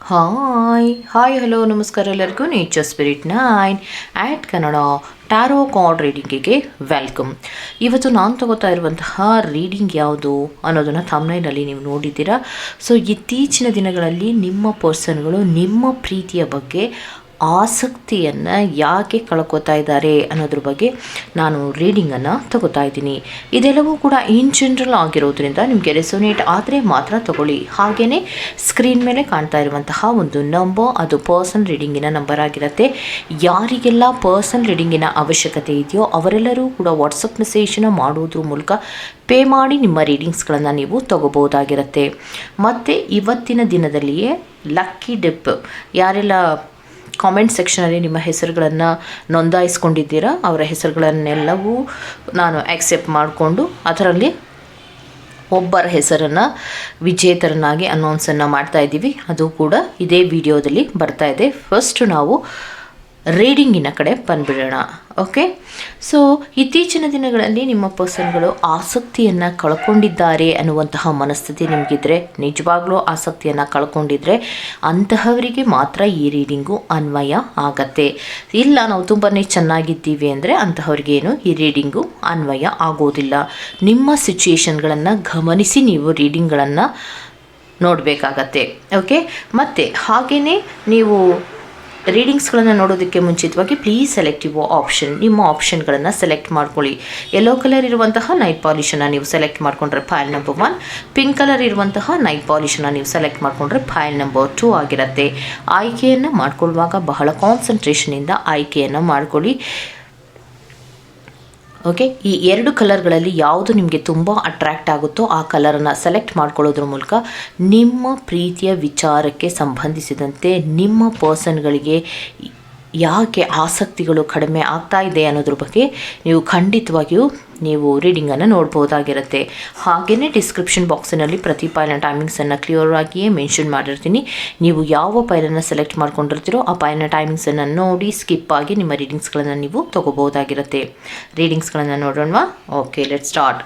Hi hi hello ನಮಸ್ಕಾರ ಎಲ್ಲರಿಗೂ nature spirit nine at Kannada tarot card ರೀಡಿಂಗಿಗೆ welcome ಇವತ್ತು ನಾನು ತಗೋತಾ ಇರುವಂತಹ ರೀಡಿಂಗ್ ಯಾವುದು ಅನ್ನೋದನ್ನು ತಮ್ನೈನಲ್ಲಿ ನೀವು ನೋಡಿದ್ದೀರಾ. ಸೊ ಇತ್ತೀಚಿನ ದಿನಗಳಲ್ಲಿ ನಿಮ್ಮ ಪರ್ಸನ್ಗಳು ನಿಮ್ಮ ಪ್ರೀತಿಯ ಬಗ್ಗೆ ಆಸಕ್ತಿಯನ್ನು ಯಾಕೆ ಕಳ್ಕೊತಾ ಇದ್ದಾರೆ ಅನ್ನೋದ್ರ ಬಗ್ಗೆ ನಾನು ರೀಡಿಂಗನ್ನು ತಗೋತಾ ಇದ್ದೀನಿ. ಇದೆಲ್ಲವೂ ಕೂಡ ಇನ್ ಜನರಲ್ ಆಗಿರೋದ್ರಿಂದ ನಿಮಗೆ ರೆಸೊನೇಟ್ ಆದರೆ ಮಾತ್ರ ತಗೊಳ್ಳಿ. ಹಾಗೆಯೇ ಸ್ಕ್ರೀನ್ ಮೇಲೆ ಕಾಣ್ತಾ ಇರುವಂತಹ ಒಂದು ನಂಬರ್ ಅದು ಪರ್ಸನ್ ರೀಡಿಂಗಿನ ನಂಬರ್ ಆಗಿರುತ್ತೆ. ಯಾರಿಗೆಲ್ಲ ಪರ್ಸನ್ ರೀಡಿಂಗಿನ ಅವಶ್ಯಕತೆ ಇದೆಯೋ ಅವರೆಲ್ಲರೂ ಕೂಡ ವಾಟ್ಸಪ್ ಮೆಸೇಜನ್ನು ಮಾಡೋದ್ರ ಮೂಲಕ ಪೇ ಮಾಡಿ ನಿಮ್ಮ ರೀಡಿಂಗ್ಸ್ಗಳನ್ನು ನೀವು ತಗೋಬೋದಾಗಿರುತ್ತೆ ಮತ್ತು ಇವತ್ತಿನ ದಿನದಲ್ಲಿಯೇ ಲಕ್ಕಿ ಡಿಪ್ ಯಾರೆಲ್ಲ ಕಾಮೆಂಟ್ ಸೆಕ್ಷನಲ್ಲಿ ನಿಮ್ಮ ಹೆಸರುಗಳನ್ನು ನೋಂದಾಯಿಸ್ಕೊಂಡಿದ್ದೀರಾ? ಅವರ ಹೆಸರುಗಳನ್ನೆಲ್ಲವೂ ನಾನು ಆಕ್ಸೆಪ್ಟ್ ಮಾಡಿಕೊಂಡು ಅದರಲ್ಲಿ ಒಬ್ಬರ ಹೆಸರನ್ನು ವಿಜೇತರನ್ನಾಗಿ ಅನೌನ್ಸನ್ನು ಮಾಡ್ತಾ ಇದ್ದೀವಿ ಅದು ಕೂಡ ಇದೇ ವಿಡಿಯೋದಲ್ಲಿ ಬರ್ತಾ ಇದೆ. ಫಸ್ಟ್ ನಾವು ರೀಡಿಂಗಿನ ಕಡೆ ಬಂದ್ಬಿಡೋಣ ಓಕೆ ಸೊ ಇತ್ತೀಚಿನ ದಿನಗಳಲ್ಲಿ ನಿಮ್ಮ ಪರ್ಸನ್ಗಳು ಆಸಕ್ತಿಯನ್ನು ಕಳ್ಕೊಂಡಿದ್ದಾರೆ ಅನ್ನುವಂತಹ ಮನಸ್ಥಿತಿ ನಿಮಗಿದ್ರೆ, ನಿಜವಾಗ್ಲೂ ಆಸಕ್ತಿಯನ್ನು ಕಳ್ಕೊಂಡಿದ್ರೆ ಅಂತಹವರಿಗೆ ಮಾತ್ರ ಈ ರೀಡಿಂಗು ಅನ್ವಯ ಆಗತ್ತೆ. ಇಲ್ಲ, ನಾವು ತುಂಬಾ ಚೆನ್ನಾಗಿದ್ದೀವಿ ಅಂದರೆ ಅಂತಹವ್ರಿಗೇನು ಈ ರೀಡಿಂಗು ಅನ್ವಯ ಆಗೋದಿಲ್ಲ. ನಿಮ್ಮ ಸಿಚುಯೇಷನ್ಗಳನ್ನು ಗಮನಿಸಿ ನೀವು ರೀಡಿಂಗ್ಗಳನ್ನು ನೋಡಬೇಕಾಗತ್ತೆ ಓಕೆ ಮತ್ತು ಹಾಗೆಯೇ ನೀವು ರೀಡಿಂಗ್ಸ್ಗಳನ್ನು ನೋಡೋದಕ್ಕೆ ಮುಂಚಿತವಾಗಿ ಪ್ಲೀಸ್ ಸೆಲೆಕ್ಟ್ ಯುವ ಆಪ್ಷನ್ ನಿಮ್ಮ ಆಪ್ಷನ್ಗಳನ್ನು ಸೆಲೆಕ್ಟ್ ಮಾಡ್ಕೊಳ್ಳಿ. ಯೆಲ್ಲೋ ಕಲರ್ ಇರುವಂತಹ ನೈಟ್ ಪಾಲಿಷನ್ನು ನೀವು ಸೆಲೆಕ್ಟ್ ಮಾಡಿಕೊಂಡ್ರೆ pile number one pink colour ಇರುವಂತಹ ನೈಟ್ ಪಾಲಿಷನ್ನು ನೀವು ಸೆಲೆಕ್ಟ್ ಮಾಡಿಕೊಂಡ್ರೆ ಫೈಲ್ ನಂಬರ್ ಟೂ ಆಗಿರುತ್ತೆ. ಆಯ್ಕೆಯನ್ನು ಮಾಡ್ಕೊಳ್ಳುವಾಗ ಬಹಳ ಕಾನ್ಸಂಟ್ರೇಷನಿಂದ ಆಯ್ಕೆಯನ್ನು ಮಾಡ್ಕೊಳ್ಳಿ. ಓಕೆ ಈ ಎರಡು ಕಲರ್ಗಳಲ್ಲಿ ಯಾವುದು ನಿಮಗೆ ತುಂಬ ಅಟ್ರ್ಯಾಕ್ಟ್ ಆಗುತ್ತೋ ಆ ಕಲರನ್ನು ಸೆಲೆಕ್ಟ್ ಮಾಡ್ಕೊಳ್ಳೋದ್ರ ಮೂಲಕ ನಿಮ್ಮ ಪ್ರೀತಿಯ ವಿಚಾರಕ್ಕೆ ಸಂಬಂಧಿಸಿದಂತೆ ನಿಮ್ಮ ಪರ್ಸನ್ಗಳಿಗೆ ಯಾಕೆ ಆಸಕ್ತಿಗಳು ಕಡಿಮೆ ಆಗ್ತಾ ಇದೆ ಅನ್ನೋದ್ರ ಬಗ್ಗೆ ನೀವು ಖಂಡಿತವಾಗಿಯೂ ನೀವು ರೀಡಿಂಗನ್ನು ನೋಡ್ಬೋದಾಗಿರುತ್ತೆ. ಹಾಗೆಯೇ ಡಿಸ್ಕ್ರಿಪ್ಷನ್ ಬಾಕ್ಸಿನಲ್ಲಿ ಪ್ರತಿ ಫೈಲ್ನ ಟೈಮಿಂಗ್ಸನ್ನು ಕ್ಲಿಯರ್ ಆಗಿಯೇ ಮೆನ್ಷನ್ ಮಾಡಿರ್ತೀನಿ. ನೀವು ಯಾವ ಪೈಲನ್ನು ಸೆಲೆಕ್ಟ್ ಮಾಡ್ಕೊಂಡಿರ್ತೀರೋ ಆ ಫೈಲ್ನ ಟೈಮಿಂಗ್ಸನ್ನು ನೋಡಿ ಸ್ಕಿಪ್ ಆಗಿ ನಿಮ್ಮ ರೀಡಿಂಗ್ಸ್ಗಳನ್ನು ನೀವು ತೊಗೋಬೋದಾಗಿರುತ್ತೆ. ರೀಡಿಂಗ್ಸ್ಗಳನ್ನು ನೋಡೋಣವಾ? ಓಕೆ ಲೆಟ್ ಸ್ಟಾರ್ಟ್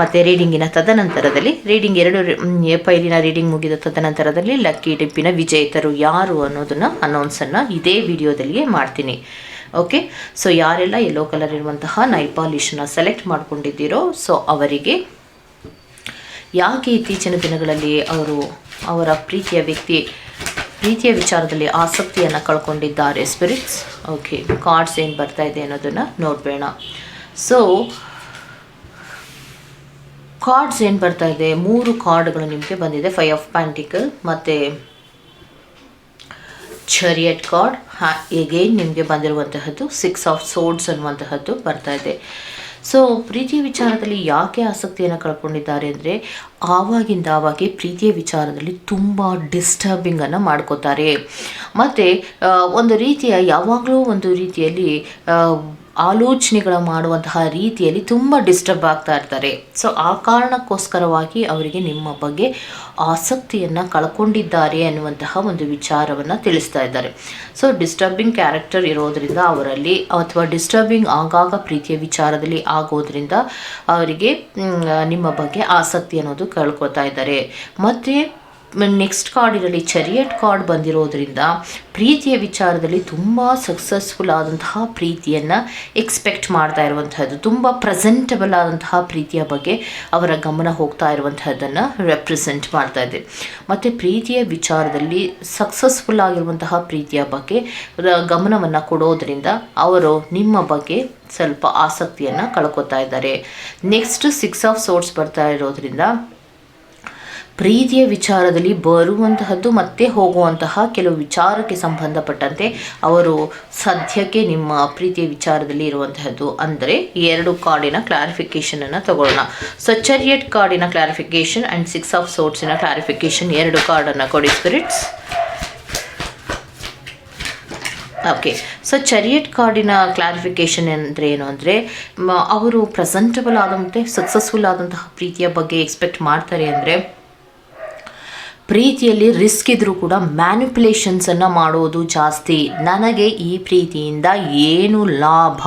ಮತ್ತು ರೀಡಿಂಗಿನ ತದನಂತರದಲ್ಲಿ ರೀಡಿಂಗ್ ಎರಡು ಪೈಲಿನ ರೀಡಿಂಗ್ ಮುಗಿದ ತದನಂತರದಲ್ಲಿ ಲಕ್ಕಿ ಟಿಪ್ಪಿನ ವಿಜೇತರು ಯಾರು ಅನ್ನೋದನ್ನು ಅನೌನ್ಸನ್ನು ಇದೇ ವಿಡಿಯೋದಲ್ಲಿಯೇ ಮಾಡ್ತೀನಿ. ಓಕೆ ಸೊ ಯಾರೆಲ್ಲ ಯೆಲ್ಲೋ ಕಲರ್ ಇರುವಂತಹ ನೈಲ್ ಪಾಲಿಶನ್ನ ಸೆಲೆಕ್ಟ್ ಮಾಡ್ಕೊಂಡಿದ್ದೀರೋ ಸೊ ಅವರಿಗೆ ಯಾಕೆ ಇತ್ತೀಚಿನ ದಿನಗಳಲ್ಲಿ ಅವರು ಅವರ ಪ್ರೀತಿಯ ವ್ಯಕ್ತಿ, ಪ್ರೀತಿಯ ವಿಚಾರದಲ್ಲಿ ಆಸಕ್ತಿಯನ್ನು ಕಳ್ಕೊಂಡಿದ್ದಾರೆ ಸ್ಪಿರಿಟ್ಸ್ ಓಕೆ ಕಾರ್ಡ್ಸ್ ಏನು ಬರ್ತಾ ಇದೆ ಅನ್ನೋದನ್ನು ನೋಡಬೇಡ. ಸೊ ಕಾರ್ಡ್ಸ್ ಏನು ಬರ್ತಾ ಇದೆ? ಮೂರು ಕಾರ್ಡ್ಗಳು ನಿಮಗೆ ಬಂದಿದೆ ಫೈವ್ ಆಫ್ ಪ್ಯಾಂಟಿಕಲ್ ಮತ್ತು ಚರಿಯಟ್ ಕಾರ್ಡ್ ಹಾ ಎಗೇನ್ ನಿಮಗೆ ಬಂದಿರುವಂತಹದ್ದು ಸಿಕ್ಸ್ ಆಫ್ ಸೋಡ್ಸ್ ಅನ್ನುವಂತಹದ್ದು ಬರ್ತಾ ಇದೆ. ಸೊ ಪ್ರೀತಿಯ ವಿಚಾರದಲ್ಲಿ ಯಾಕೆ ಆಸಕ್ತಿಯನ್ನು ಕಳ್ಕೊಂಡಿದ್ದಾರೆ ಅಂದರೆ ಆವಾಗಿಂದ ಆವಾಗೆ ಪ್ರೀತಿಯ ವಿಚಾರದಲ್ಲಿ ತುಂಬ ಡಿಸ್ಟರ್ಬಿಂಗನ್ನು ಮಾಡ್ಕೋತಾರೆ. ಮತ್ತು ಒಂದು ರೀತಿಯ ಯಾವಾಗಲೂ ಒಂದು ರೀತಿಯಲ್ಲಿ ಆಲೋಚನೆಗಳ ಮಾಡುವಂತಹ ರೀತಿಯಲ್ಲಿ ತುಂಬ ಡಿಸ್ಟರ್ಬ್ ಆಗ್ತಾ ಇರ್ತಾರೆ. ಸೊ ಆ ಕಾರಣಕ್ಕೋಸ್ಕರವಾಗಿ ಅವರಿಗೆ ನಿಮ್ಮ ಬಗ್ಗೆ ಆಸಕ್ತಿಯನ್ನು ಕಳ್ಕೊಂಡಿದ್ದಾರೆ ಅನ್ನುವಂತಹ ಒಂದು ವಿಚಾರವನ್ನು ತಿಳಿಸ್ತಾ ಇದ್ದಾರೆ. ಸೊ ಡಿಸ್ಟರ್ಬಿಂಗ್ ಕ್ಯಾರೆಕ್ಟರ್ ಇರೋದರಿಂದ ಅವರಲ್ಲಿ ಅಥವಾ ಡಿಸ್ಟರ್ಬಿಂಗ್ ಆಗಾಗ ಪ್ರೀತಿಯ ವಿಚಾರದಲ್ಲಿ ಆಗೋದ್ರಿಂದ ಅವರಿಗೆ ನಿಮ್ಮ ಬಗ್ಗೆ ಆಸಕ್ತಿ ಅನ್ನೋದು ಕಳ್ಕೊತಾ ಇದ್ದಾರೆ. ಮತ್ತು ನೆಕ್ಸ್ಟ್ ಕಾರ್ಡ್ ಇರಲಿ ಚರಿಯಟ್ ಕಾರ್ಡ್ ಬಂದಿರೋದ್ರಿಂದ ಪ್ರೀತಿಯ ವಿಚಾರದಲ್ಲಿ ತುಂಬ ಸಕ್ಸಸ್ಫುಲ್ ಆದಂತಹ ಪ್ರೀತಿಯನ್ನು ಎಕ್ಸ್ಪೆಕ್ಟ್ ಮಾಡ್ತಾ ಇರುವಂತಹದ್ದು, ತುಂಬ ಪ್ರೆಸೆಂಟಬಲ್ ಆದಂತಹ ಪ್ರೀತಿಯ ಬಗ್ಗೆ ಅವರ ಗಮನ ಹೋಗ್ತಾ ಇರುವಂತಹದ್ದನ್ನು ರೆಪ್ರೆಸೆಂಟ್ ಮಾಡ್ತಾ ಇದೆ. ಮತ್ತು ಪ್ರೀತಿಯ ವಿಚಾರದಲ್ಲಿ ಸಕ್ಸಸ್ಫುಲ್ ಆಗಿರುವಂತಹ ಪ್ರೀತಿಯ ಬಗ್ಗೆ ಗಮನವನ್ನು ಕೊಡೋದ್ರಿಂದ ಅವರು ನಿಮ್ಮ ಬಗ್ಗೆ ಸ್ವಲ್ಪ ಆಸಕ್ತಿಯನ್ನು ಕಳ್ಕೊತಾ ಇದ್ದಾರೆ. ನೆಕ್ಸ್ಟ್ ಸಿಕ್ಸ್ ಆಫ್ ಸೋರ್ಟ್ಸ್ ಬರ್ತಾ ಇರೋದ್ರಿಂದ ಪ್ರೀತಿಯ ವಿಚಾರದಲ್ಲಿ ಬರುವಂತಹದ್ದು ಮತ್ತೆ ಹೋಗುವಂತಹ ಕೆಲವು ವಿಚಾರಕ್ಕೆ ಸಂಬಂಧಪಟ್ಟಂತೆ ಅವರು ಸದ್ಯಕ್ಕೆ ನಿಮ್ಮ ಪ್ರೀತಿಯ ವಿಚಾರದಲ್ಲಿ ಇರುವಂತಹದ್ದು. ಅಂದರೆ ಎರಡು ಕಾರ್ಡಿನ ಕ್ಲಾರಿಫಿಕೇಷನನ್ನು ತಗೊಳ್ಳೋಣ. ಸೊ ಚರಿಯಟ್ ಕಾರ್ಡಿನ ಕ್ಲಾರಿಫಿಕೇಷನ್ ಆ್ಯಂಡ್ ಸಿಕ್ಸ್ ಆಫ್ ಸೋಟ್ಸಿನ ಕ್ಲಾರಿಫಿಕೇಷನ್ ಎರಡು ಕಾರ್ಡನ್ನು ಕೊಡಿ ಸ್ಪಿರಿಟ್ಸ್ ಓಕೆ ಸೊ ಚರಿಯಟ್ ಕಾರ್ಡಿನ ಕ್ಲಾರಿಫಿಕೇಷನ್ ಅಂದರೆ ಏನು ಅಂದರೆ ಅವರು ಪ್ರೆಸೆಂಟಬಲ್ ಆದಂತೆ ಸಕ್ಸಸ್ಫುಲ್ ಆದಂತಹ ಪ್ರೀತಿಯ ಬಗ್ಗೆ ಎಕ್ಸ್ಪೆಕ್ಟ್ ಮಾಡ್ತಾರೆ ಅಂದರೆ ಪ್ರೀತಿಯಲ್ಲಿ ರಿಸ್ಕ್ ಇದ್ರೂ ಕೂಡ ಮ್ಯಾನಿಪುಲೇಷನ್ಸನ್ನು ಮಾಡೋದು ಜಾಸ್ತಿ. ನನಗೆ ಈ ಪ್ರೀತಿಯಿಂದ ಏನು ಲಾಭ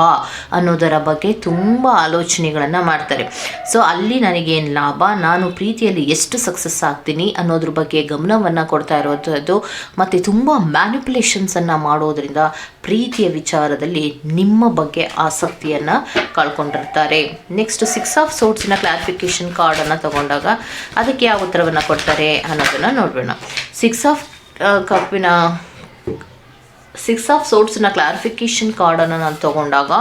ಅನ್ನೋದರ ಬಗ್ಗೆ ತುಂಬ ಆಲೋಚನೆಗಳನ್ನು ಮಾಡ್ತಾರೆ. ಸೊ ಅಲ್ಲಿ ನನಗೇನು ಲಾಭ? ನಾನು ಪ್ರೀತಿಯಲ್ಲಿ ಎಷ್ಟು ಸಕ್ಸಸ್ ಆಗ್ತೀನಿ ಅನ್ನೋದ್ರ ಬಗ್ಗೆ ಗಮನವನ್ನು ಕೊಡ್ತಾ ಇರೋವಂಥದ್ದು ಮತ್ತು ತುಂಬ ಮ್ಯಾನಿಪುಲೇಷನ್ಸನ್ನು ಮಾಡೋದ್ರಿಂದ ಪ್ರೀತಿಯ ವಿಚಾರದಲ್ಲಿ ನಿಮ್ಮ ಬಗ್ಗೆ ಆಸಕ್ತಿಯನ್ನು ಕಳ್ಕೊಂಡಿರ್ತಾರೆ. ನೆಕ್ಸ್ಟ್ ಸಿಕ್ಸ್ ಆಫ್ ಸೋಟ್ಸಿನ ಕ್ಲಾರಿಫಿಕೇಶನ್ ಕಾರ್ಡನ್ನು ತಗೊಂಡಾಗ ಅದಕ್ಕೆ ಯಾವ ಉತ್ತರವನ್ನು ಕೊಡ್ತಾರೆ ಅನ್ನೋದನ್ನು ನೋಡೋಣ ಸಿಕ್ಸ್ ಆಫ್ ಕಪ್ಪಿನ ಸಿಕ್ಸ್ ಆಫ್ ಸೋಟ್ಸ್ನ ಕ್ಲಾರಿಫಿಕೇಶನ್ ಕಾರ್ಡನ್ನು ನಾನು ತಗೊಂಡಾಗ,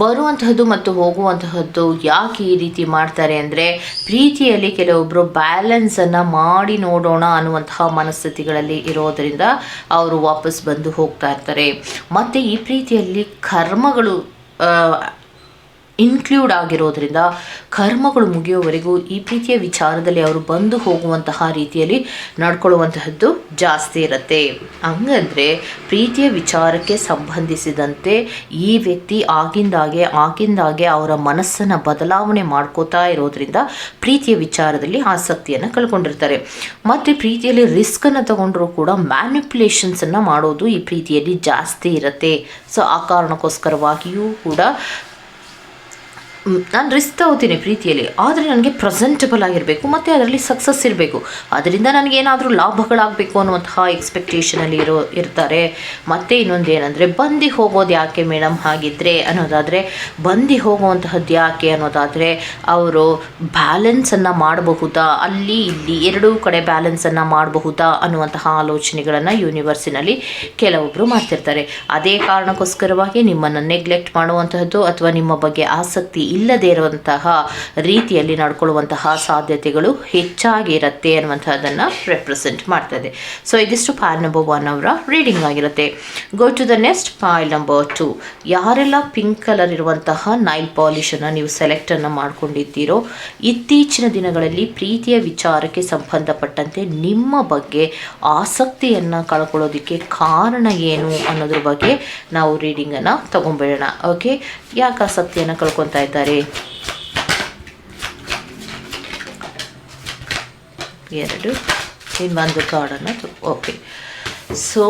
ಬರುವಂತಹದ್ದು ಮತ್ತು ಹೋಗುವಂತಹದ್ದು ಯಾಕೆ ಈ ರೀತಿ ಮಾಡ್ತಾರೆ ಅಂದರೆ, ಪ್ರೀತಿಯಲ್ಲಿ ಕೆಲವೊಬ್ಬರು ಬ್ಯಾಲೆನ್ಸನ್ನು ಮಾಡಿ ನೋಡೋಣ ಅನ್ನುವಂತಹ ಮನಸ್ಥಿತಿಗಳಲ್ಲಿ ಇರೋದರಿಂದ ಅವರು ವಾಪಸ್ ಬಂದು ಹೋಗ್ತಾ ಇರ್ತಾರೆ. ಮತ್ತು ಈ ಪ್ರೀತಿಯಲ್ಲಿ ಕರ್ಮಗಳು ಇನ್ಕ್ಲೂಡ್ ಆಗಿರೋದ್ರಿಂದ ಕರ್ಮಗಳು ಮುಗಿಯೋವರೆಗೂ ಈ ಪ್ರೀತಿಯ ವಿಚಾರದಲ್ಲಿ ಅವರು ಬಂದು ಹೋಗುವಂತಹ ರೀತಿಯಲ್ಲಿ ನಡ್ಕೊಳ್ಳುವಂತಹದ್ದು ಜಾಸ್ತಿ ಇರುತ್ತೆ. ಹಂಗಂದರೆ ಪ್ರೀತಿಯ ವಿಚಾರಕ್ಕೆ ಸಂಬಂಧಿಸಿದಂತೆ ಈ ವ್ಯಕ್ತಿ ಆಗಿಂದಾಗೆ ಆಗಿಂದಾಗೆ ಅವರ ಮನಸ್ಸನ್ನು ಬದಲಾವಣೆ ಮಾಡ್ಕೋತಾ ಇರೋದ್ರಿಂದ ಪ್ರೀತಿಯ ವಿಚಾರದಲ್ಲಿ ಆಸಕ್ತಿಯನ್ನು ಕಳ್ಕೊಂಡಿರ್ತಾರೆ. ಮತ್ತು ಪ್ರೀತಿಯಲ್ಲಿ ರಿಸ್ಕನ್ನು ತಗೊಂಡರೂ ಕೂಡ ಮ್ಯಾನಿಪ್ಯುಲೇಷನ್ಸನ್ನು ಮಾಡೋದು ಈ ಪ್ರೀತಿಯಲ್ಲಿ ಜಾಸ್ತಿ ಇರುತ್ತೆ. ಸೊ, ಆ ಕಾರಣಕ್ಕೋಸ್ಕರವಾಗಿಯೂ ಕೂಡ ನಾನು ರಿಸ್ಕ್ ತಗೋತೀನಿ ಪ್ರೀತಿಯಲ್ಲಿ. ಆದರೆ ನನಗೆ ಪ್ರೆಸೆಂಟಬಲ್ ಆಗಿರಬೇಕು, ಮತ್ತು ಅದರಲ್ಲಿ ಸಕ್ಸಸ್ ಇರಬೇಕು. ಅದರಿಂದ ನನಗೇನಾದರೂ ಲಾಭಗಳಾಗಬೇಕು ಅನ್ನುವಂತಹ ಎಕ್ಸ್ಪೆಕ್ಟೇಷನಲ್ಲಿ ಇರೋ, ಇರ್ತಾರೆ. ಮತ್ತು ಇನ್ನೊಂದು ಏನಂದರೆ, ಬಂದು ಹೋಗೋದು ಯಾಕೆ ಮೇಡಮ್ ಹಾಗಿದ್ದರೆ ಅನ್ನೋದಾದರೆ, ಬಂದು ಹೋಗುವಂತಹದ್ದು ಯಾಕೆ ಅನ್ನೋದಾದರೆ, ಅವರು ಬ್ಯಾಲೆನ್ಸನ್ನು ಮಾಡಬಹುದಾ? ಅಲ್ಲಿ, ಇಲ್ಲಿ ಎರಡೂ ಕಡೆ ಬ್ಯಾಲೆನ್ಸನ್ನು ಮಾಡಬಹುದಾ? ಅನ್ನುವಂತಹ ಆಲೋಚನೆಗಳನ್ನು ಯೂನಿವರ್ಸಿನಲ್ಲಿ ಕೆಲವೊಬ್ಬರು ಮಾಡ್ತಿರ್ತಾರೆ. ಅದೇ ಕಾರಣಕ್ಕೋಸ್ಕರವಾಗಿ ನಿಮ್ಮನ್ನು ನೆಗ್ಲೆಕ್ಟ್ ಮಾಡುವಂತಹದ್ದು ಅಥವಾ ನಿಮ್ಮ ಬಗ್ಗೆ ಆಸಕ್ತಿ ಇಲ್ಲದೇ ಇರುವಂತಹ ರೀತಿಯಲ್ಲಿ ನಡ್ಕೊಳ್ಳುವಂತಹ ಸಾಧ್ಯತೆಗಳು ಹೆಚ್ಚಾಗಿರುತ್ತೆ ಅನ್ನುವಂಥದ್ದನ್ನು ರೆಪ್ರೆಸೆಂಟ್ ಮಾಡ್ತದೆ. ಸೊ ಇದಿಷ್ಟು ಫೈಲ್ ನಂಬರ್ ಒನ್ ಅವರ ರೀಡಿಂಗ್ ಆಗಿರುತ್ತೆ. Go to the next pile number two ಯಾರೆಲ್ಲ ಪಿಂಕ್ ಕಲರ್ ಇರುವಂತಹ ನೈಲ್ ಪಾಲಿಶನ್ನು ನೀವು ಸೆಲೆಕ್ಟನ್ನು ಮಾಡ್ಕೊಂಡಿದ್ದೀರೋ, ಇತ್ತೀಚಿನ ದಿನಗಳಲ್ಲಿ ಪ್ರೀತಿಯ ವಿಚಾರಕ್ಕೆ ಸಂಬಂಧಪಟ್ಟಂತೆ ನಿಮ್ಮ ಬಗ್ಗೆ ಆಸಕ್ತಿಯನ್ನು ಕಳ್ಕೊಳ್ಳೋದಕ್ಕೆ ಕಾರಣ ಏನು ಅನ್ನೋದ್ರ ಬಗ್ಗೆ ನಾವು ರೀಡಿಂಗನ್ನು ತಗೊಂಡ್ಬಿಡೋಣ. ಓಕೆ ಯಾಕೆ ಆಸಕ್ತಿಯನ್ನು ಕಳ್ಕೊತಾ ಇದ್ದಾರೆ? ಎರಡು. ಇನ್ನೊಂದು ಕಾರ್ಡನ್ನು ಓಕೆ ಸೊ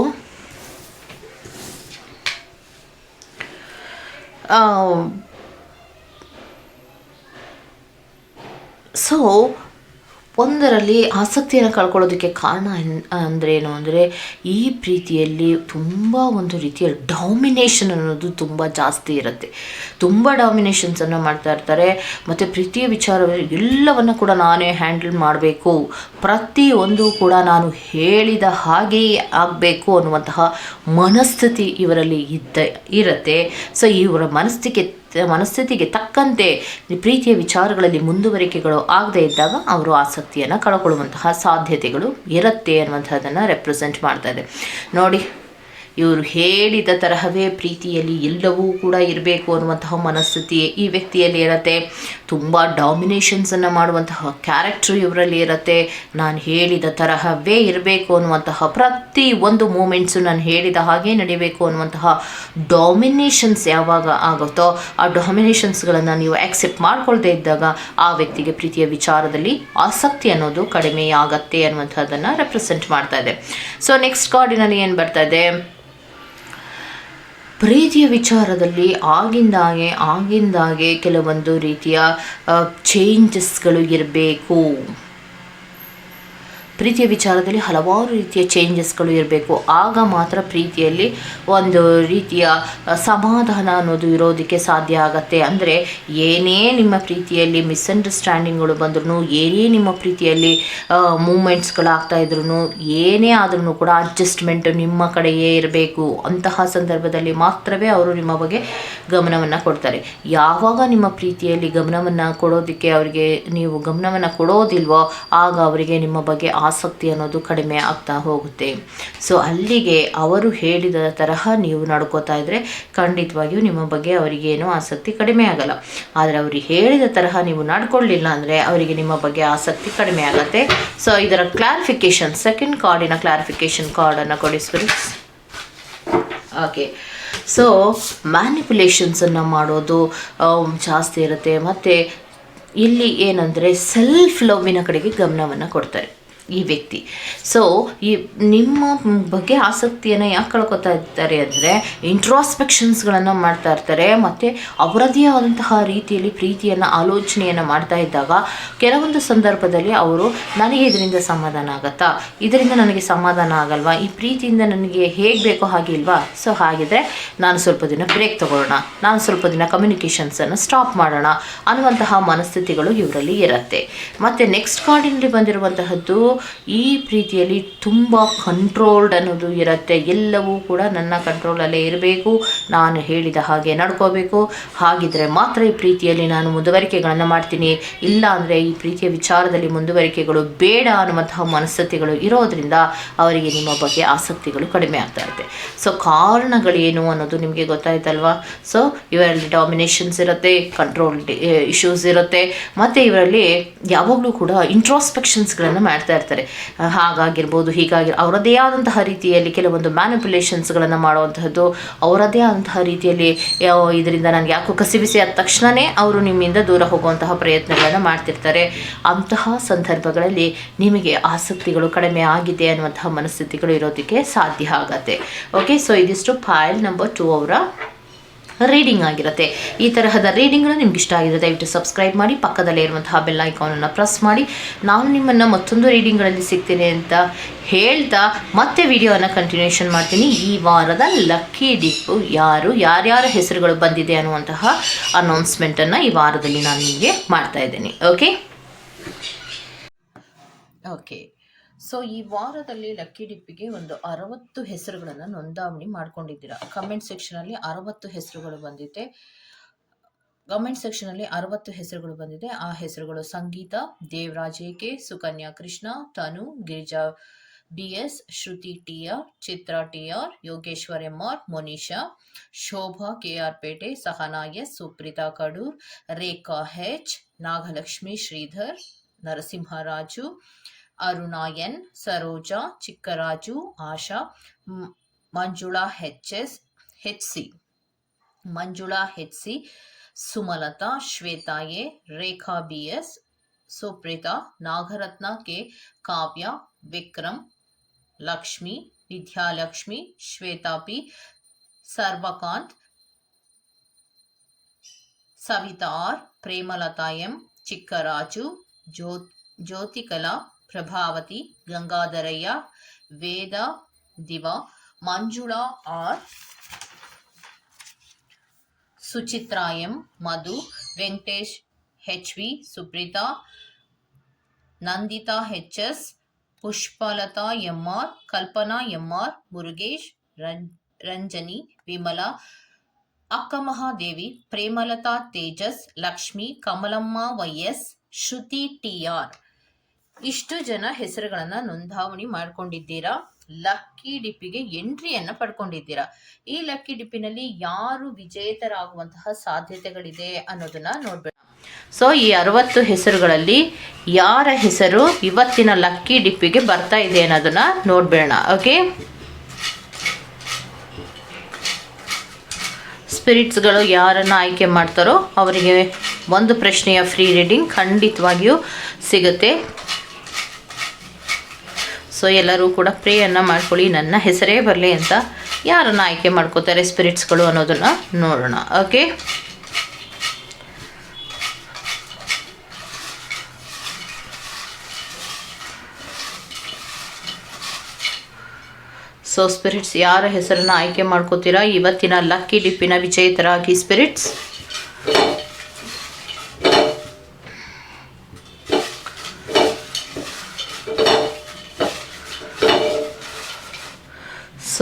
ಸೊ ಒಂದರಲ್ಲಿ ಆಸಕ್ತಿಯನ್ನು ಕಳ್ಕೊಳ್ಳೋದಕ್ಕೆ ಕಾರಣ ಅಂದರೆ ಏನು ಅಂದರೆ ಈ ಪ್ರೀತಿಯಲ್ಲಿ ತುಂಬ ಒಂದು ರೀತಿಯ ಡಾಮಿನೇಷನ್ ಅನ್ನೋದು ತುಂಬ ಜಾಸ್ತಿ ಇರುತ್ತೆ. ತುಂಬ ಡಾಮಿನೇಷನ್ಸನ್ನು ಮಾಡ್ತಾ ಇರ್ತಾರೆ. ಮತ್ತು ಪ್ರೀತಿಯ ವಿಚಾರ ಎಲ್ಲವನ್ನು ಕೂಡ ನಾನೇ ಹ್ಯಾಂಡಲ್ ಮಾಡಬೇಕು. ಪ್ರತಿಯೊಂದು ಕೂಡ ನಾನು ಹೇಳಿದ ಹಾಗೆಯೇ ಆಗಬೇಕು ಅನ್ನುವಂತಹ ಮನಸ್ಥಿತಿ ಇವರಲ್ಲಿ ಇದ್ದ, ಇರುತ್ತೆ. ಸೊ ಇವರ ಮನಸ್ಥಿತಿಗೆ ಮನಸ್ಥಿತಿಗೆ ತಕ್ಕಂತೆ ಪ್ರೀತಿಯ ವಿಚಾರಗಳಲ್ಲಿ ಮುಂದುವರಿಕೆಗಳು ಆಗದೇ ಇದ್ದಾಗ ಅವರು ಆಸಕ್ತಿಯನ್ನು ಕಳ್ಕೊಳ್ಳುವಂತಹ ಸಾಧ್ಯತೆಗಳು ಇರುತ್ತೆ ಅನ್ನುವಂಥದ್ದನ್ನು ರೆಪ್ರೆಸೆಂಟ್ ಮಾಡ್ತಾ ಇದೆ. ನೋಡಿ ಇವರು ಹೇಳಿದ ತರಹವೇ ಪ್ರೀತಿಯಲ್ಲಿ ಎಲ್ಲವೂ ಕೂಡ ಇರಬೇಕು ಅನ್ನುವಂತಹ ಮನಸ್ಥಿತಿ ಈ ವ್ಯಕ್ತಿಯಲ್ಲಿ ಇರುತ್ತೆ. ತುಂಬ ಡಾಮಿನೇಷನ್ಸನ್ನು ಮಾಡುವಂತಹ ಕ್ಯಾರೆಕ್ಟ್ರ್ ಇವರಲ್ಲಿ ಇರುತ್ತೆ. ನಾನು ಹೇಳಿದ ತರಹವೇ ಇರಬೇಕು ಅನ್ನುವಂತಹ ಪ್ರತಿ ಒಂದು ಮೂಮೆಂಟ್ಸು ನಾನು ಹೇಳಿದ ಹಾಗೆ ನಡಿಬೇಕು ಅನ್ನುವಂತಹ ಡಾಮಿನೇಷನ್ಸ್ ಯಾವಾಗ ಆಗುತ್ತೋ ಆ ಡಾಮಿನೇಷನ್ಸ್ಗಳನ್ನು ನೀವು ಆಕ್ಸೆಪ್ಟ್ ಮಾಡ್ಕೊಳ್ದೇ ಇದ್ದಾಗ ಆ ವ್ಯಕ್ತಿಗೆ ಪ್ರೀತಿಯ ವಿಚಾರದಲ್ಲಿ ಆಸಕ್ತಿ ಅನ್ನೋದು ಕಡಿಮೆಯಾಗತ್ತೆ ಅನ್ನುವಂಥದ್ದನ್ನು ರೆಪ್ರೆಸೆಂಟ್ ಮಾಡ್ತಾ ಇದೆ. ಸೊ ನೆಕ್ಸ್ಟ್ ಕಾರ್ಡಿನಲ್ಲಿ ಏನು ಬರ್ತಾ ಇದೆ? ಪ್ರೀತಿಯ ವಿಚಾರದಲ್ಲಿ ಆಗಿಂದಾಗೆ ಆಗಿಂದಾಗೆ ಕೆಲವೊಂದು ರೀತಿಯ ಚೇಂಜಸ್ಗಳು ಇರಬೇಕು. ಪ್ರೀತಿಯ ವಿಚಾರದಲ್ಲಿ ಹಲವಾರು ರೀತಿಯ ಚೇಂಜಸ್ಗಳು ಇರಬೇಕು. ಆಗ ಮಾತ್ರ ಪ್ರೀತಿಯಲ್ಲಿ ಒಂದು ರೀತಿಯ ಸಮಾಧಾನ ಅನ್ನೋದು ಇರೋದಕ್ಕೆ ಸಾಧ್ಯ ಆಗತ್ತೆ. ಅಂದರೆ ಏನೇ ನಿಮ್ಮ ಪ್ರೀತಿಯಲ್ಲಿ ಮಿಸ್ಅಂಡರ್ಸ್ಟ್ಯಾಂಡಿಂಗ್ಗಳು ಬಂದ್ರೂ ಏನೇ ನಿಮ್ಮ ಪ್ರೀತಿಯಲ್ಲಿ ಮೂಮೆಂಟ್ಸ್ಗಳಾಗ್ತಾ ಇದ್ರು ಏನೇ ಆದ್ರೂ ಕೂಡ ಅಡ್ಜಸ್ಟ್ಮೆಂಟ್ ನಿಮ್ಮ ಕಡೆಯೇ ಇರಬೇಕು. ಅಂತಹ ಸಂದರ್ಭದಲ್ಲಿ ಮಾತ್ರವೇ ಅವರು ನಿಮ್ಮ ಬಗ್ಗೆ ಗಮನವನ್ನು ಕೊಡ್ತಾರೆ. ಯಾವಾಗ ನಿಮ್ಮ ಪ್ರೀತಿಯಲ್ಲಿ ಗಮನವನ್ನು ಕೊಡೋದಕ್ಕೆ ಅವರಿಗೆ ನೀವು ಗಮನವನ್ನು ಕೊಡೋದಿಲ್ವೋ, ಆಗ ಅವರಿಗೆ ನಿಮ್ಮ ಬಗ್ಗೆ ಆಸಕ್ತಿ ಅನ್ನೋದು ಕಡಿಮೆ ಆಗ್ತಾ ಹೋಗುತ್ತೆ. ಸೊ ಅಲ್ಲಿಗೆ ಅವರು ಹೇಳಿದ ತರಹ ನೀವು ನಡ್ಕೋತಾ ಇದ್ರೆ ಖಂಡಿತವಾಗಿಯೂ ನಿಮ್ಮ ಬಗ್ಗೆ ಅವರಿಗೇನು ಆಸಕ್ತಿ ಕಡಿಮೆ ಆಗಲ್ಲ. ಆದರೆ ಅವ್ರಿಗೆ ಹೇಳಿದ ತರಹ ನೀವು ನಡ್ಕೊಳ್ಳಿಲ್ಲ ಅಂದರೆ ಅವರಿಗೆ ನಿಮ್ಮ ಬಗ್ಗೆ ಆಸಕ್ತಿ ಕಡಿಮೆ ಆಗುತ್ತೆ. ಸೊ ಇದರ ಕ್ಲಾರಿಫಿಕೇಶನ್ ಸೆಕೆಂಡ್ ಕಾರ್ಡಿನ ಕ್ಲಾರಿಫಿಕೇಶನ್ ಕಾರ್ಡನ್ನು ಕೊಡಿಸ್ಬಿಡಿ ಓಕೆ ಸೊ ಮ್ಯಾನಿಪುಲೇಷನ್ಸನ್ನು ಮಾಡೋದು ಜಾಸ್ತಿ ಇರುತ್ತೆ. ಮತ್ತು ಇಲ್ಲಿ ಏನಂದರೆ ಸೆಲ್ಫ್ ಲವ್ವಿನ ಕಡೆಗೆ ಗಮನವನ್ನು ಕೊಡ್ತಾರೆ. ಈ ವ್ಯಕ್ತಿ. ಸೊ ಈ ನಿಮ್ಮ ಬಗ್ಗೆ ಆಸಕ್ತಿಯನ್ನು ಯಾಕೆ ಕಳ್ಕೊತಾ ಇರ್ತಾರೆ ಅಂದರೆ ಇಂಟ್ರಾಸ್ಪೆಕ್ಷನ್ಸ್ಗಳನ್ನು ಮಾಡ್ತಾ ಇರ್ತಾರೆ, ಮತ್ತು ಅವರದೇ ಆದಂತಹ ರೀತಿಯಲ್ಲಿ ಪ್ರೀತಿಯನ್ನು, ಆಲೋಚನೆಯನ್ನು ಮಾಡ್ತಾ ಇದ್ದಾಗ ಕೆಲವೊಂದು ಸಂದರ್ಭದಲ್ಲಿ ಅವರು, ನನಗೆ ಇದರಿಂದ ಸಮಾಧಾನ ಆಗತ್ತಾ? ಇದರಿಂದ ನನಗೆ ಸಮಾಧಾನ ಆಗಲ್ವಾ? ಈ ಪ್ರೀತಿಯಿಂದ ನನಗೆ ಹೇಗೆ ಬೇಕೋ ಹಾಗೆ ಇಲ್ವಾ? ಸೊ ಹಾಗಿದ್ರೆ, ನಾನು ಸ್ವಲ್ಪ ದಿನ ಬ್ರೇಕ್ ತಗೊಳ್ಳೋಣ. ನಾನು ಸ್ವಲ್ಪ ದಿನ ಕಮ್ಯುನಿಕೇಷನ್ಸನ್ನು ಸ್ಟಾಪ್ ಮಾಡೋಣ. ಅನ್ನುವಂತಹ ಮನಸ್ಥಿತಿಗಳು ಇವರಲ್ಲಿ ಇರುತ್ತೆ. ಮತ್ತು ನೆಕ್ಸ್ಟ್ ಕಾರ್ಡಿನಲ್ಲಿ ಬಂದಿರುವಂತಹದ್ದು ಈ ಪ್ರೀತಿಯಲ್ಲಿ ತುಂಬ ಕಂಟ್ರೋಲ್ಡ್ ಅನ್ನೋದು ಇರುತ್ತೆ. ಎಲ್ಲವೂ ಕೂಡ ನನ್ನ ಕಂಟ್ರೋಲಲ್ಲೇ ಇರಬೇಕು. ನಾನು ಹೇಳಿದ ಹಾಗೆ ನಡ್ಕೋಬೇಕು. ಹಾಗಿದ್ರೆ ಮಾತ್ರ ಈ ಪ್ರೀತಿಯಲ್ಲಿ ನಾನು ಮುಂದುವರಿಕೆಗಳನ್ನು ಮಾಡ್ತೀನಿ. ಇಲ್ಲ ಅಂದರೆ ಈ ಪ್ರೀತಿಯ ವಿಚಾರದಲ್ಲಿ ಮುಂದುವರಿಕೆಗಳು ಬೇಡ ಅನ್ನುವಂತಹ ಮನಸ್ಥಿತಿಗಳು ಇರೋದ್ರಿಂದ ಅವರಿಗೆ ನಿಮ್ಮ ಬಗ್ಗೆ ಆಸಕ್ತಿಗಳು ಕಡಿಮೆ ಆಗ್ತಾ ಇರುತ್ತೆ. ಸೊ ಕಾರಣಗಳೇನು ಅನ್ನೋದು ನಿಮಗೆ ಗೊತ್ತಾಯ್ತಲ್ವಾ? ಸೊ ಇವರಲ್ಲಿ ಡಾಮಿನೇಷನ್ಸ್ ಇರುತ್ತೆ ಕಂಟ್ರೋಲ್ ಇಶ್ಯೂಸ್ ಇರುತ್ತೆ. ಮತ್ತು ಇವರಲ್ಲಿ ಯಾವಾಗಲೂ ಕೂಡ ಇಂಟ್ರಾಸ್ಪೆಕ್ಷನ್ಸ್ಗಳನ್ನು ಮಾಡ್ತಾ ಆ, ಹಾಗಾಗಿರ್ಬೋದು ಹೀಗಾಗಿ ಅವರದೇ ಆದಂತಹ ರೀತಿಯಲ್ಲಿ ಕೆಲವೊಂದು ಮ್ಯಾನಿಪುಲೇಷನ್ಸ್ಗಳನ್ನು ಮಾಡುವಂತಹದ್ದು ಅವರದೇ ಆದಂತಹ ರೀತಿಯಲ್ಲಿ ಇದರಿಂದ ನನಗೆ ಯಾಕೋ ಕಸಿಬಿಸಿ ಆದ ತಕ್ಷಣವೇ ಅವರು ನಿಮ್ಮಿಂದ ದೂರ ಹೋಗುವಂತಹ ಪ್ರಯತ್ನಗಳನ್ನು ಮಾಡ್ತಿರ್ತಾರೆ. ಅಂತಹ ಸಂದರ್ಭಗಳಲ್ಲಿ ನಿಮಗೆ ಆಸಕ್ತಿಗಳು ಕಡಿಮೆ ಆಗಿದೆ ಅನ್ನುವಂತಹ ಮನಸ್ಥಿತಿಗಳು ಇರೋದಕ್ಕೆ ಸಾಧ್ಯ ಆಗತ್ತೆ. ಓಕೆ ಸೊ ಇದಿಷ್ಟು ಫೈಲ್ ನಂಬರ್ ಟು ಅವರ ರೀಡಿಂಗ್ ಆಗಿರುತ್ತೆ. ಈ ತರಹದ ರೀಡಿಂಗ್ಗಳು ನಿಮ್ಗೆ ಇಷ್ಟ ಆಗಿದೆ ದಯವಿಟ್ಟು ಸಬ್ಸ್ಕ್ರೈಬ್ ಮಾಡಿ, ಪಕ್ಕದಲ್ಲೇ ಇರುವಂತಹ ಬೆಲ್ ಐಕಾನನ್ನು ಪ್ರೆಸ್ ಮಾಡಿ. ನಾನು ನಿಮ್ಮನ್ನು ಮತ್ತೊಂದು ರೀಡಿಂಗ್ಗಳಲ್ಲಿ ಸಿಗ್ತೇನೆ ಅಂತ ಹೇಳ್ತಾ ಮತ್ತೆ ವಿಡಿಯೋನ ಕಂಟಿನ್ಯೂಷನ್ ಮಾಡ್ತೀನಿ. ಈ ವಾರದ ಲಕ್ಕಿ ಡಿಪ್ ಯಾರು, ಯಾರ್ಯಾರ ಹೆಸರುಗಳು ಬಂದಿದೆ ಅನ್ನುವಂತಹ ಅನೌನ್ಸ್ಮೆಂಟನ್ನು ಈ ವಾರದಲ್ಲಿ ನಾನು ನಿಮಗೆ ಮಾಡ್ತಾ ಇದ್ದೀನಿ. ಓಕೆ ಓಕೆ ಸೊ ಈ ವಾರದಲ್ಲಿ ಲಕ್ಕಿ ಡಿಪ್ಪಿಗೆ ಒಂದು ಅರವತ್ತು ಹೆಸರುಗಳನ್ನು ನೋಂದಾವಣಿ ಮಾಡ್ಕೊಂಡಿದ್ದೀರಾ. ಕಮೆಂಟ್ ಸೆಕ್ಷನಲ್ಲಿ ಅರವತ್ತು ಹೆಸರುಗಳು ಬಂದಿದೆ. ಕಮೆಂಟ್ ಸೆಕ್ಷನಲ್ಲಿ ಅರವತ್ತು ಹೆಸರುಗಳು ಬಂದಿದೆ. ಆ ಹೆಸರುಗಳು Sangeetha, Devaraj K, Sukanya Krishna, Tanu, Girija B S, Shruti T R, Chitra T R, Yogeshwar M R, Monisha, Shobha K R Pete, Sahana S, Supreetha Kadur, Rekha H Nagalakshmi Sridhar Narasimharaju Aruna N Saroja Chikkaraju Asha um- Manjula H S H C Manjula H C Sumalatha Shwetha A Rekha B S Supreetha Nagarathna K Kavya Vikram Lakshmi Vidyalakshmi Shwetha P Sarvakanth Savitha R Premalatha M Chikkaraju ಜ್ಯೋ Jyothikala Prabhavathi Gangadharaiah Veda ದಿವ Manjula R Suchitra M Madhu Venkatesh H V Supreetha Nanditha H S Pushpalatha M R Kalpana M R Murugesh ರಂ Ranjani Vimala Akkamahadevi ಇಷ್ಟು ಜನ ಹೆಸರುಗಳನ್ನ ನೋಂದಾವಣಿ ಮಾಡ್ಕೊಂಡಿದ್ದೀರಾ? Lucky ಡಿಪ್ಪಿಗೆ ಎಂಟ್ರಿಯನ್ನ ಪಡ್ಕೊಂಡಿದ್ದೀರಾ? ಈ lucky ಡಿಪ್ಪಿನಲ್ಲಿ ಯಾರು ವಿಜೇತರಾಗುವಂತಹ ಸಾಧ್ಯತೆಗಳಿದೆ ಅನ್ನೋದನ್ನ ನೋಡ್ಬೇಕು ಸೊ ಈ ಅರವತ್ತು ಹೆಸರುಗಳಲ್ಲಿ ಯಾರ ಹೆಸರು ಇವತ್ತಿನ ಲಕ್ಕಿ ಡಿಪ್ಪಿಗೆ ಬರ್ತಾ ಇದೆ ಅನ್ನೋದನ್ನ ನೋಡ್ಬೇಡ ಓಕೆ ಸ್ಪಿರಿಟ್ಸ್ಗಳು ಯಾರನ್ನು ಆಯ್ಕೆ ಮಾಡ್ತಾರೋ ಅವರಿಗೆ ಒಂದು ಪ್ರಶ್ನೆಯ ಫ್ರೀ ರೀಡಿಂಗ್ ಖಂಡಿತವಾಗಿಯೂ ಸಿಗುತ್ತೆ. ಸೊ ಎಲ್ಲರೂ ಕೂಡ ಪ್ರೇಯನ್ನು ಮಾಡ್ಕೊಳ್ಳಿ, ನನ್ನ ಹೆಸರೇ ಬರಲಿ ಅಂತ ಯಾರನ್ನ ಆಯ್ಕೆ ಮಾಡ್ಕೋತಾರೆ ಸ್ಪಿರಿಟ್ಸ್ಗಳು ಅನ್ನೋದನ್ನು ನೋಡೋಣ, ಓಕೆ? ಸೊ, ಸ್ಪಿರಿಟ್ಸ್, ಯಾರ ಹೆಸರನ್ನು ಆಯ್ಕೆ ಮಾಡ್ಕೋತೀರಾ? ಇವತ್ತಿನ ಲಕ್ಕಿ ಡಿಪ್ಪಿನ ವಿಜೇತರಾಗಿ ಸ್ಪಿರಿಟ್ಸ್.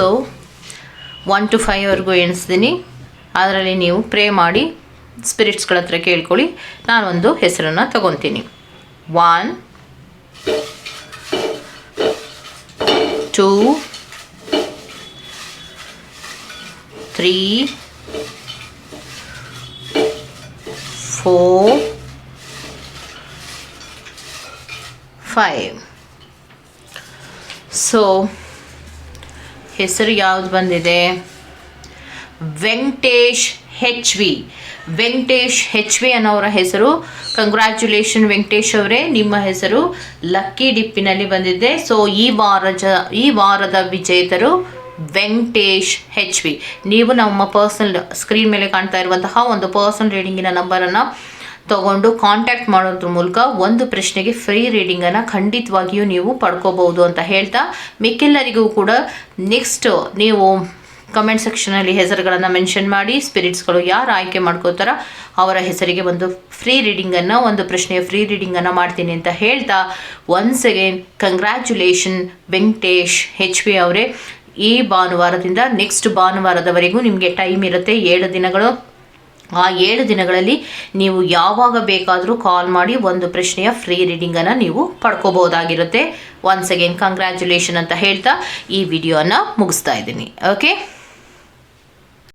ಸೊ ಒನ್ ಟು ಫೈವ್ವರೆಗೂ ಎಣಿಸ್ತೀನಿ ಅದರಲ್ಲಿ ನೀವು ಪ್ರೇ ಮಾಡಿ ಸ್ಪಿರಿಟ್ಸ್ಗಳ ಹತ್ರ ಕೇಳ್ಕೊಳ್ಳಿ. ನಾನೊಂದು ಹೆಸರನ್ನು ತಗೊತೀನಿ. One two three four five so ಹೆಸರು ಯಾವ್ದು ಬಂದಿದೆ? Venkatesh H V Venkatesh H V ಅನ್ನೋರ ಹೆಸರು. ಕಂಗ್ರ್ಯಾಚುಲೇಷನ್ ವೆಂಕಟೇಶ್ ಅವರೇ, ನಿಮ್ಮ ಹೆಸರು ಲಕ್ಕಿ ಡಿಪ್ಪಿನಲ್ಲಿ ಬಂದಿದೆ. ಸೊ ಈ ವಾರದ ಈ ವಾರದ ವಿಜೇತರು ವೆಂಕಟೇಶ್ ಹೆಚ್ ವಿ ನೀವು ನಮ್ಮ ಪರ್ಸನಲ್ ಸ್ಕ್ರೀನ್ ಮೇಲೆ ಕಾಣ್ತಾ ಇರುವಂತಹ ಒಂದು ಪರ್ಸನಲ್ ರೀಡಿಂಗಿನ ನಂಬರನ್ನು ತಗೊಂಡು ಕಾಂಟ್ಯಾಕ್ಟ್ ಮಾಡೋದ್ರ ಮೂಲಕ ಒಂದು ಪ್ರಶ್ನೆಗೆ ಫ್ರೀ ರೀಡಿಂಗನ್ನು ಖಂಡಿತವಾಗಿಯೂ ನೀವು ಪಡ್ಕೋಬಹುದು ಅಂತ ಹೇಳ್ತಾ, ಮಿಕ್ಕೆಲ್ಲರಿಗೂ ಕೂಡ ನೆಕ್ಸ್ಟ್ ನೀವು ಕಮೆಂಟ್ ಸೆಕ್ಷನಲ್ಲಿ ಹೆಸರುಗಳನ್ನು ಮೆನ್ಷನ್ ಮಾಡಿ ಸ್ಪಿರಿಟ್ಸ್ಗಳು ಯಾರು ಆಯ್ಕೆ ಮಾಡ್ಕೋತಾರೋ ಅವರ ಹೆಸರಿಗೆ ಒಂದು ಫ್ರೀ ರೀಡಿಂಗನ್ನು ಒಂದು ಪ್ರಶ್ನೆಯ ಫ್ರೀ ರೀಡಿಂಗನ್ನು ಮಾಡ್ತೀನಿ ಅಂತ ಹೇಳ್ತಾ once again congratulation Venkatesh H P ಅವರೇ. ಈ ಭಾನುವಾರದಿಂದ ನೆಕ್ಸ್ಟ್ ಭಾನುವಾರದವರೆಗೂ ನಿಮಗೆ ಟೈಮ್ ಇರುತ್ತೆ. ಏಳು ದಿನಗಳು. ಆ ಏಳು ದಿನಗಳಲ್ಲಿ ನೀವು ಯಾವಾಗ ಬೇಕಾದರೂ ಕಾಲ್ ಮಾಡಿ ಒಂದು ಪ್ರಶ್ನೆಯ ಫ್ರೀ ರೀಡಿಂಗನ್ನು ನೀವು ಪಡ್ಕೋಬಹುದಾಗಿರುತ್ತೆ. ಒನ್ಸ್ ಅಗೇನ್ ಕಂಗ್ರ್ಯಾಚುಲೇಷನ್ ಅಂತ ಹೇಳ್ತಾ ಈ ವಿಡಿಯೋನ ಮುಗಿಸ್ತಾ ಇದ್ದೀನಿ. ಓಕೆ